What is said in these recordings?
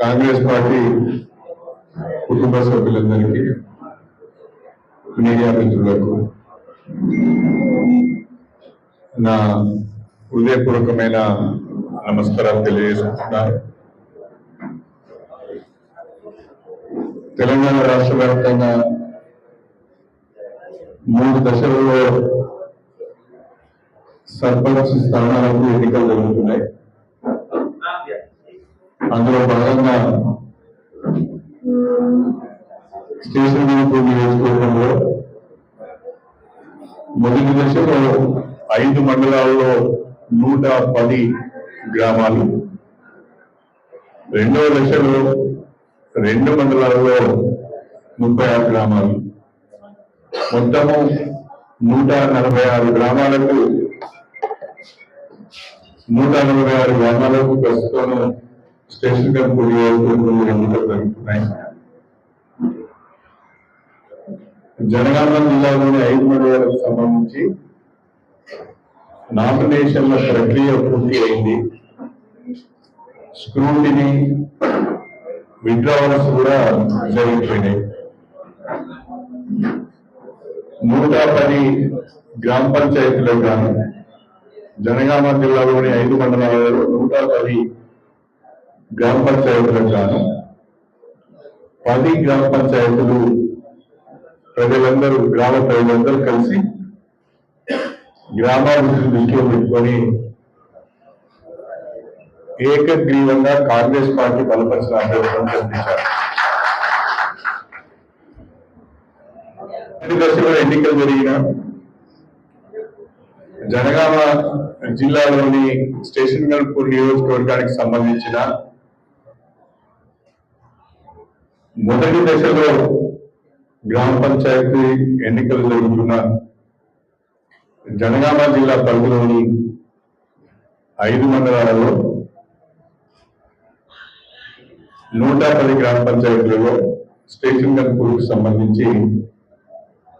Congress party కుటుంబ సభ్యులందరికీ media మిత్రులకు నా హృదయపూర్వకమైన నమస్కారాలు తెలియజేసుకుంటున్నాను. తెలంగాణ రాష్ట్ర వ్యాప్తంగా మూడు దశలలో సర్పంచ్ స్థానాలకు ఎన్నికలు జరుగుతున్నాయి. అందులో భాగంగా స్టేషన్ నియోజకవర్గంలో మొదటి దశలో ఐదు మండలాల్లో నూట పది గ్రామాలు. రెండవ దశలో రెండు మండలాల్లో ముప్పై ఆరు గ్రామాలు. మొత్తము నూట నలభై ఆరు గ్రామాలకు నూట నలభై ఆరు గ్రామాలకు ప్రస్తుతం స్టేషన్ కంపెనీ ఎన్నికలు జరుగుతున్నాయి జనగామ జిల్లాలోని ఐదు మండలాలకు సంబంధించి నామినేషన్ల ప్రక్రియ పూర్తి అయింది. స్క్రూటిని విడ్రావల్స్ కూడా జరిగిపోయినాయి. నూట పది గ్రామ పంచాయతీలకు గాను జనగామ జిల్లాలోని ఐదు మండలాలలో నూట పది గ్రామ పంచాయతీలకు గాను పది గ్రామ పంచాయతీలు ప్రజలందరూ గ్రామ ప్రజలందరూ కలిసి గ్రామాభివృద్ధి దృష్టిలో పెట్టుకొని ఏకగ్రీవంగా కాంగ్రెస్ పార్టీ బలపరిచిన అభ్యర్థులను కల్పించారు దశలో ఎన్నికలు జరిగిన జనగామ జిల్లాలోని స్టేషన్ గల్పూర్ నియోజకవర్గానికి సంబంధించిన మొదటి దశలో గ్రామ పంచాయతీ ఎన్నికలు జరుగుతున్న జనగామ జిల్లా పరిధిలోని ఐదు మండలాలలో నూట పది గ్రామ పంచాయతీలలో స్టేషన్ గన్పూర్కు సంబంధించి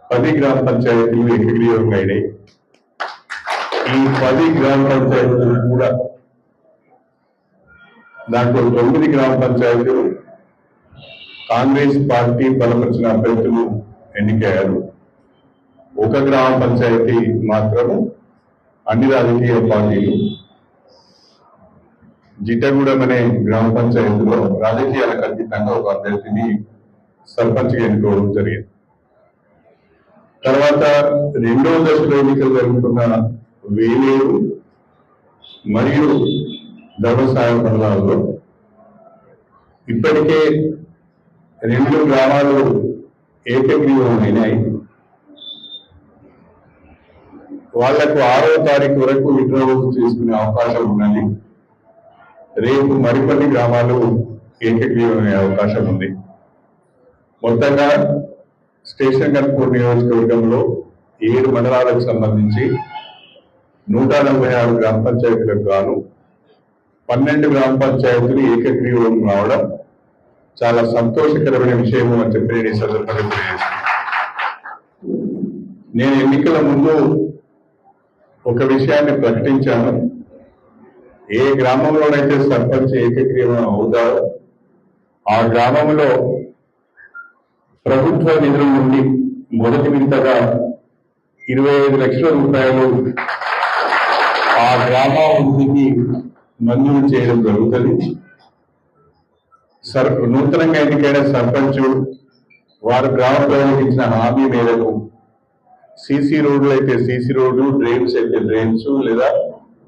పది గ్రామ పంచాయతీలు ఏకగ్రీవంగా అయినాయి. ఈ పది గ్రామ పంచాయతీలు కూడా దాంట్లో తొమ్మిది గ్రామ పంచాయతీలు కాంగ్రెస్ పార్టీ బలపరిచిన అభ్యర్థులు ఎన్నికయ్యారు. ఒక గ్రామ పంచాయతీ మాత్రము అన్ని రాజకీయ పార్టీలు. జిట్టగూడెం అనే గ్రామ పంచాయతీలో రాజకీయాలకు అతీతంగా ఒక అభ్యర్థిని సర్పంచ్గా ఎన్నుకోవడం జరిగింది. తర్వాత రెండవ దశలో ఎన్నికలు జరుగుతున్న వేలేరు మరియు ధర్మసాయ మండలాల్లో ఇప్పటికే రెండు గ్రామాలు ఏకగ్రీవమైనాయి వాళ్ళకు ఆరో తారీఖు వరకు విడ్రావల్ చేసుకునే అవకాశం ఉన్నది. రేపు మరికొన్ని గ్రామాలు ఏకగ్రీవమయ్యే అవకాశం ఉంది. మొత్తంగా స్టేషన్ కనుపూర్ నియోజకవర్గంలో ఏడు మండలాలకు సంబంధించి నూట నలభై ఆరు గ్రామ పంచాయతీలకు గాను పన్నెండు గ్రామ పంచాయతీలు ఏకగ్రీవం రావడం చాలా సంతోషకరమైన విషయము అని చెప్పి నేను ఈ సందర్భంగా నేను ఎన్నికల ముందు ఒక విషయాన్ని ప్రకటించాను. ఏ గ్రామంలోనైతే సర్పంచ్ ఏకగ్రీవం అవుతారో ఆ గ్రామంలో ప్రభుత్వ నిధుల నుండి మొదటి వింతగా ఇరవై ఐదు లక్షల రూపాయలు ఆ గ్రామాభివృద్ధికి మంజూరు చేయడం జరుగుతుంది. సర్ నూతనంగా ఎన్నికైన సర్పంచ్ వారు గ్రామ ప్రజలకు ఇచ్చిన హామీ మేరకు సీసీ రోడ్లు అయితే సీసీ రోడ్లు డ్రైన్స్ అయితే డ్రైన్స్ లేదా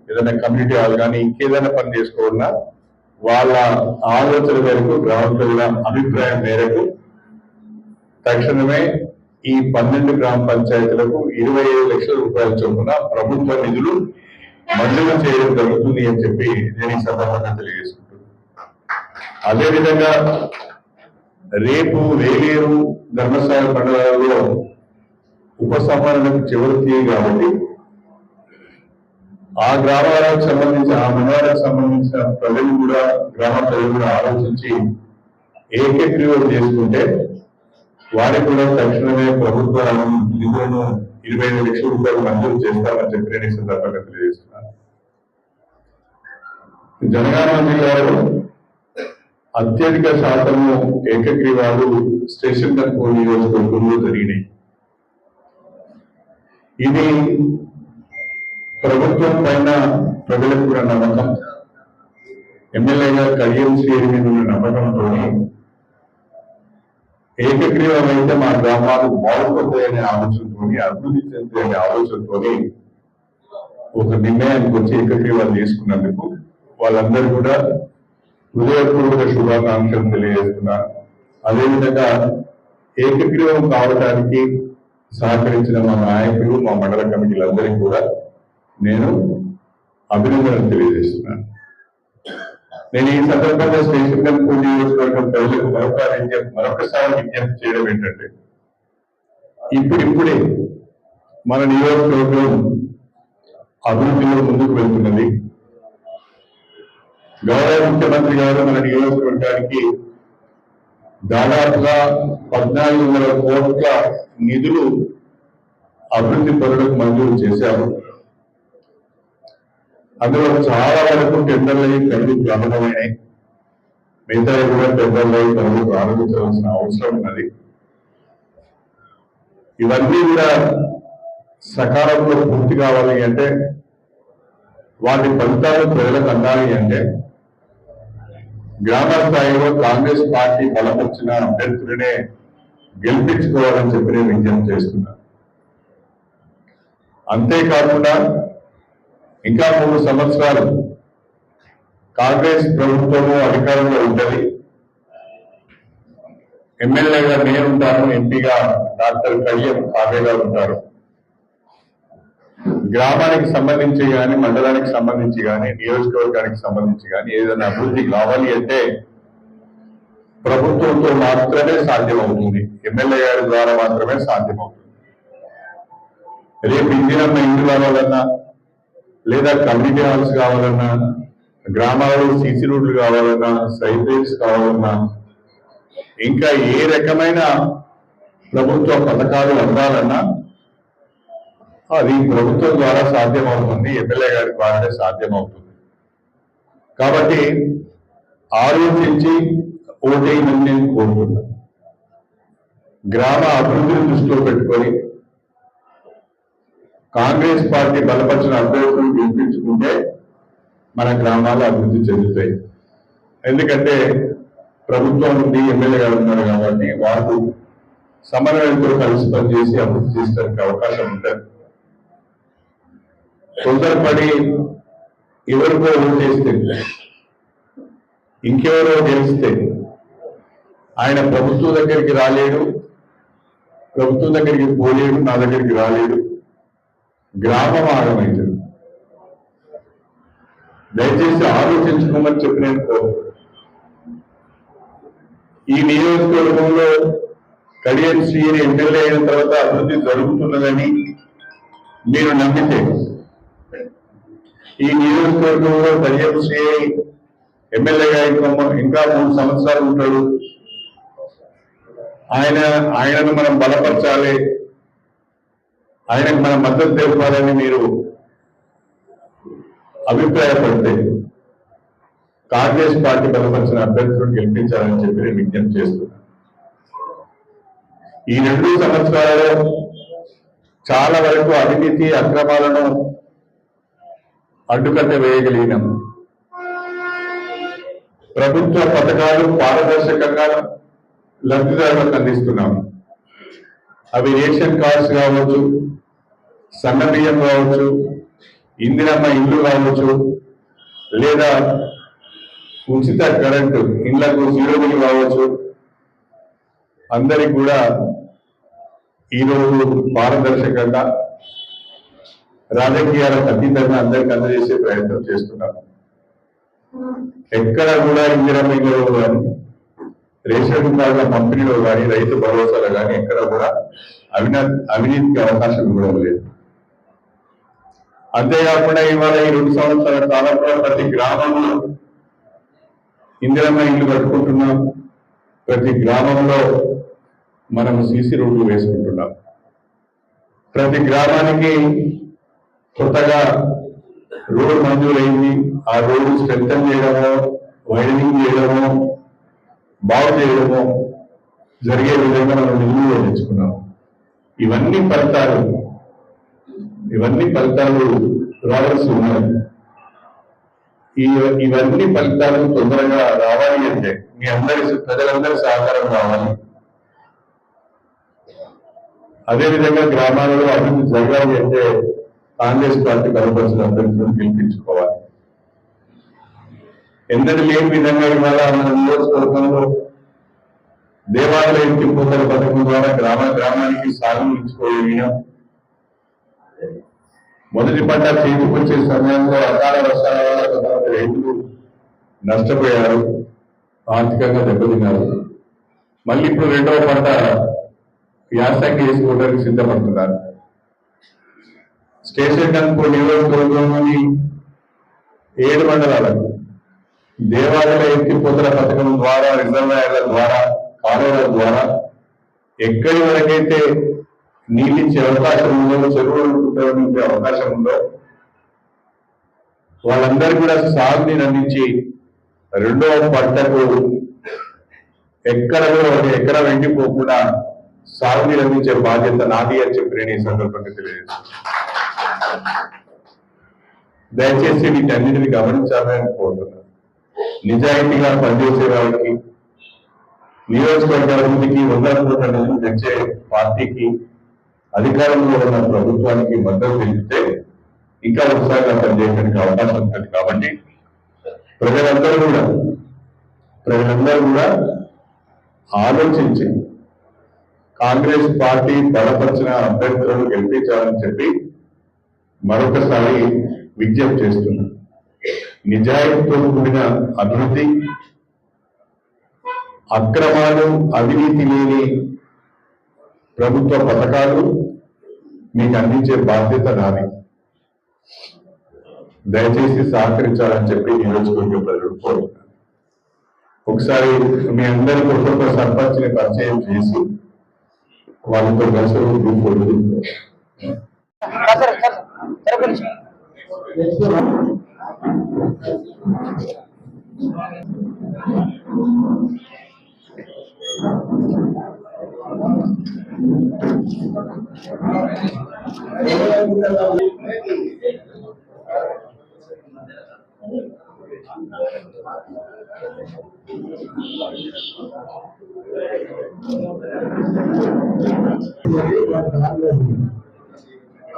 ఏదైనా కమ్యూనిటీ హాల్ కానీ ఇంకేదైనా పని చేసుకోవాలన్నా వాళ్ళ ఆలోచన మేరకు గ్రామ ప్రజల అభిప్రాయం మేరకు తక్షణమే ఈ పన్నెండు గ్రామ పంచాయతీలకు ఇరవై ఐదు లక్షల రూపాయల చొప్పున ప్రభుత్వ నిధులు మంజూరు చేయడం జరుగుతుంది అని చెప్పి నేను ఈ సందర్భంగా తెలియజేస్తున్నాను. అదేవిధంగా రేపు వేలేరు ధర్మస్థాన మండలాలలో ఉపసంహరణకు చివరి తీయ కాబట్టి ఆ గ్రామాలకు సంబంధించి ఆ మండలాలకు సంబంధించిన ప్రజలు కూడా గ్రామ ప్రజలు కూడా ఆలోచించి ఏకగ్రీవం చేసుకుంటే వారికి కూడా తక్షణమే ప్రభుత్వ నిధులను ఇరవై ఐదు లక్షల రూపాయలు మంజూరు చేస్తామని చెప్పి నేను ఈ సందర్భంగా తెలియజేస్తున్నాను. జనగామ జిల్లాలో అత్యధిక శాతము ఏకగ్రీవాలు స్టేషన్ తక్కువ నియోజకవర్గంలో జరిగినాయి. ఇది ప్రభుత్వం పైన ప్రజలకు కూడా నమ్మకం. ఎమ్మెల్యే గారు కడియం శ్రీ మీద ఉన్న నమ్మకంతో ఏకగ్రీవం అయితే మా గ్రామాలు బాగుపడతాయనే ఆలోచనతో అభివృద్ధి చెందుతాయనే ఆలోచనతో ఒక నిర్ణయానికి వచ్చి ఏకగ్రీవాలు తీసుకున్నందుకు వాళ్ళందరూ కూడా హృదయపూర్వక శుభాకాంక్షలు తెలియజేస్తున్నా. అదేవిధంగా ఏకగ్రీవం కావడానికి సహకరించిన మా నాయకులు మా మండల కమిటీలందరికీ కూడా నేను అభినందనలు తెలియజేస్తున్నాను నేను ఈ సందర్భంగా స్టేషన్ కనుక నియోజకవర్గం ప్రజలకు మరొక మరొకసారి విజ్ఞప్తి చేయడం ఏంటంటే ఇప్పుడిప్పుడే మన నియోజకవర్గం అభివృద్ధిలో ముందుకు వెళ్తున్నది. గౌరవ ముఖ్యమంత్రి గారు మన నియోజకవర్గానికి దాదాపుగా పద్నాలుగు వందల కోట్ల నిధులు అభివృద్ధి పనులకు మంజూరు చేశారు. అందులో చాలా వరకు టెండర్లు అయ్యి పనులు ప్రారంభమైనాయి. మిగతా కూడా టెండర్లు అయ్యి పనులు ప్రారంభించవలసిన అవసరం ఉన్నది. ఇవన్నీ కూడా సకాలంలో పూర్తి కావాలి అంటే వాటి ఫలితాలు ప్రజలకు అందాలి అంటే గ్రామ స్థాయిలో కాంగ్రెస్ పార్టీ బలపరిచిన అభ్యర్థులనే గెలిపించుకోవాలని చెప్పి నేను విజ్ఞప్తి చేస్తున్నాను అంతేకాకుండా ఇంకా మూడు సంవత్సరాలు కాంగ్రెస్ ప్రభుత్వము అధికారంలో ఉంటుంది. ఎమ్మెల్యేగా నేనుంటాను ఎంపీగా డాక్టర్ కడియం కావ్య గారు ఉంటారు. గ్రామానికి సంబంధించి కానీ మండలానికి సంబంధించి కానీ నియోజకవర్గానికి సంబంధించి కానీ ఏదైనా అభివృద్ధి కావాలి అంటే ప్రభుత్వంతో మాత్రమే సాధ్యమవుతుంది. ఎమ్మెల్యే గారి ద్వారా మాత్రమే సాధ్యమవుతుంది. రేపు ఇందిరమ్మ ఇండ్లు కావాలన్నా లేదా కమ్యూనిటీ హాల్స్ కావాలన్నా గ్రామాలలో సీసీ రోడ్లు కావాలన్నా సైబ్రేట్స్ కావాలన్నా ఇంకా ఏ రకమైన ప్రభుత్వ పథకాలు అందాలన్నా అది ప్రభుత్వం ద్వారా సాధ్యమవుతుంది ఎమ్మెల్యే గారి ద్వారానే సాధ్యమవుతుంది. కాబట్టి ఆలోచించి ఓటేయమని నేను కోరుతున్నాను గ్రామ అభివృద్ధిని దృష్టిలో పెట్టుకొని కాంగ్రెస్ పార్టీ బలపరిచిన అభ్యర్థులను గెలిపించుకుంటే మన గ్రామాలు అభివృద్ధి చెందుతాయి. ఎందుకంటే ప్రభుత్వం నుండి ఎమ్మెల్యే గారు ఉన్నారు కాబట్టి వాళ్ళు సమన్వయంతో కలిసి పనిచేసి అభివృద్ధి చేసడానికి అవకాశం ఉంటుంది. తొందరపడి ఎవరికో ఓటేస్తే ఇంకెవరో గెలిస్తే? ఆయన ప్రభుత్వం దగ్గరికి రాలేడు ప్రభుత్వం దగ్గరికి పోలేడు నా దగ్గరికి రాలేడు. గ్రామం ఆగమైతుంది దయచేసి ఆలోచించుకోమని చెప్పి ఈ నియోజకవర్గంలో కడియం శ్రీని ఎమ్మెల్యే అయిన తర్వాత అభివృద్ధి జరుగుతున్నదని మీరు నమ్మితే ఈ నియోజకవర్గంలో కడియం ఎమ్మెల్యేగా ఇంకా ఇంకా మూడు సంవత్సరాలు ఉంటాడు. ఆయన ఆయనను మనం బలపరచాలి. ఆయనకు మనం మద్దతు తెలపాలని మీరు అభిప్రాయపడితే కాంగ్రెస్ పార్టీ బలపరిచిన అభ్యర్థులను గెలిపించాలని చెప్పి నేను విజ్ఞప్తి చేస్తున్నాను. ఈ రెండు సంవత్సరాలలో చాలా వరకు అవినీతి అక్రమాలను అడ్డుకట్ట వేయగలిగినాం. ప్రభుత్వ పథకాలు పారదర్శకంగా లబ్ధిదారులకు అందిస్తున్నాం. అవి రేషన్ కార్డ్స్ కావచ్చు సన్న బియ్యం కావచ్చు ఇందిరమ్మ ఇల్లు కావచ్చు లేదా ఉచిత కరెంటు ఇళ్ళకు జీరో బిల్ కావచ్చు. అందరికి కూడా ఈరోజు పారదర్శకంగా రాజకీయాలకు అతీతంగా అందరికి అందజేసే ప్రయత్నం చేస్తున్నారు ఎక్కడ కూడా ఇల్లు కానీ రేషన్ కార్డుల పంపిణీలో కానీ రైతు భరోసాలో కానీ ఎక్కడ కూడా అవినా అవినీతికి అవకాశం ఇవ్వడం లేదు. అంతేకాకుండా ఇవాళ ఈ రెండు సంవత్సరాల కాలంలో ప్రతి గ్రామంలో ఇందిరమ్మ ఇల్లు కట్టుకుంటున్నాం. ప్రతి గ్రామంలో మనం సీసీ రోడ్లు వేసుకుంటున్నాం. ప్రతి గ్రామానికి కొత్తగా రోడ్ మంజూరైంది. ఆ రోడ్డు స్ట్రెంగ్ చేయడము వైడనింగ్ చేయడము బాగు చేయడము జరిగే విధంగా మనం నిధులు తెచ్చుకున్నాం ఇవన్నీ ఫలితాలు ఇవన్నీ ఫలితాలు రావాల్సి ఉన్నాయి. ఇవన్నీ ఫలితాలు తొందరగా రావాలి అంటే మీ అందరి ప్రజలందరి సహకారం రావాలి అదేవిధంగా గ్రామాలలో అభివృద్ధి జరగాలి అంటే కాంగ్రెస్ పార్టీ బలపరిచిన అభ్యర్థులను గెలిపించుకోవాలి ఎందరి లేని విధంగా ఇవాళ మన నియోజకవర్గంలో దేవాలయం తిరుపతి పథకం ద్వారా గ్రామ గ్రామానికి సాగు మొదటి పంట చేతికొచ్చే సమయంలో అకాల వర్షాల వల్ల కొంతమంది రైతులు నష్టపోయారు ఆర్థికంగా దెబ్బతిన్నారు. మళ్ళీ ఇప్పుడు రెండవ పంట యాసంగి వేసుకోవడానికి సిద్ధపడుతున్నారు. స్టేషన్ కనుకో నియోజకవర్గంలోని ఏడు మండలాలకు దేవాలయ ఎత్తిపోతల పథకం ద్వారా రిజర్వాయర్ల ద్వారా కాలువల ద్వారా ఎక్కడి వరకైతే నీళ్ళు అవకాశం ఉందో చెరువులు ఉండే అవకాశం ఉందో వాళ్ళందరూ కూడా సాగునీరు అందించి రెండవ పంటకు ఎక్కడ కూడా ఒక ఎకరం ఎండిపోకుండా సాగునీరు అందించే బాధ్యత నాది అని చెప్పి నేను ఈ సందర్భంగా తెలియజేస్తాను దయచేసి వీటన్నిటిని గమనించాలని కోరుతున్నాను. నిజాయితీగా పనిచేసే వాళ్ళకి నియోజకవర్గ అభివృద్ధికి వందల తెచ్చే పార్టీకి అధికారంలో ఉన్న ప్రభుత్వానికి మద్దతు తెలిపితే ఇంకా ఉత్సాహంగా పనిచేయడానికి అవకాశం ఉంటుంది కాబట్టి ప్రజలందరూ కూడా ప్రజలందరూ కూడా ఆలోచించి కాంగ్రెస్ పార్టీ బలపరిచిన అభ్యర్థులను గెలిపించాలని చెప్పి మరొకసారి విజ్ఞప్తి చేస్తున్నా. నిజాయితీతో కూడిన అభివృద్ధి అక్రమాలు అవినీతి లేని ప్రభుత్వ పథకాలు మీకు అందించే బాధ్యత నాది. దయచేసి సహకరించాలని చెప్పి నియోజకవర్గ ప్రజలు కోరుతున్నాను. ఒకసారి మీ అందరి ఒక్కొక్క సర్పంచ్ని పరిచయం చేసి వాళ్ళతో కలిసి గ్రూప్ ఫోటో దిగుతాం. సరే సరే సరే ఒక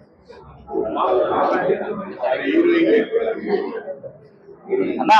అన్నా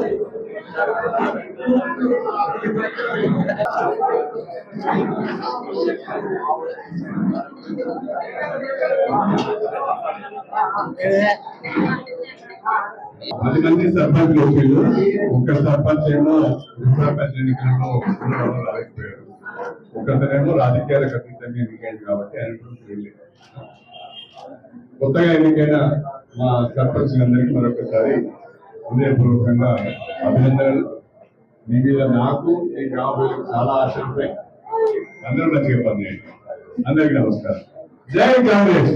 Evan. పది మంది సర్పంచ్ వచ్చిండు ఒక సర్పంచ్ ఏమో ఉప సర్పంచ్ ఎన్నికలలో రాలేకపోయారు ఒకతనేమో రాజకీయాలకు అతీతంగా ఎన్నికైంది కాబట్టి ఆయన కూడా కొత్తగా ఎన్నికైన మా సర్పంచ్ అందరికీ మరొకసారి హృదయపూర్వకంగా అభినందనలు. మీ మీద నాకు ఈ గ్రామ చాలా ఆశలు ఉంటాయి అందరూ మంచిగా పనిచేయండి. అందరికీ నమస్కారం. జై కాంగ్రెస్!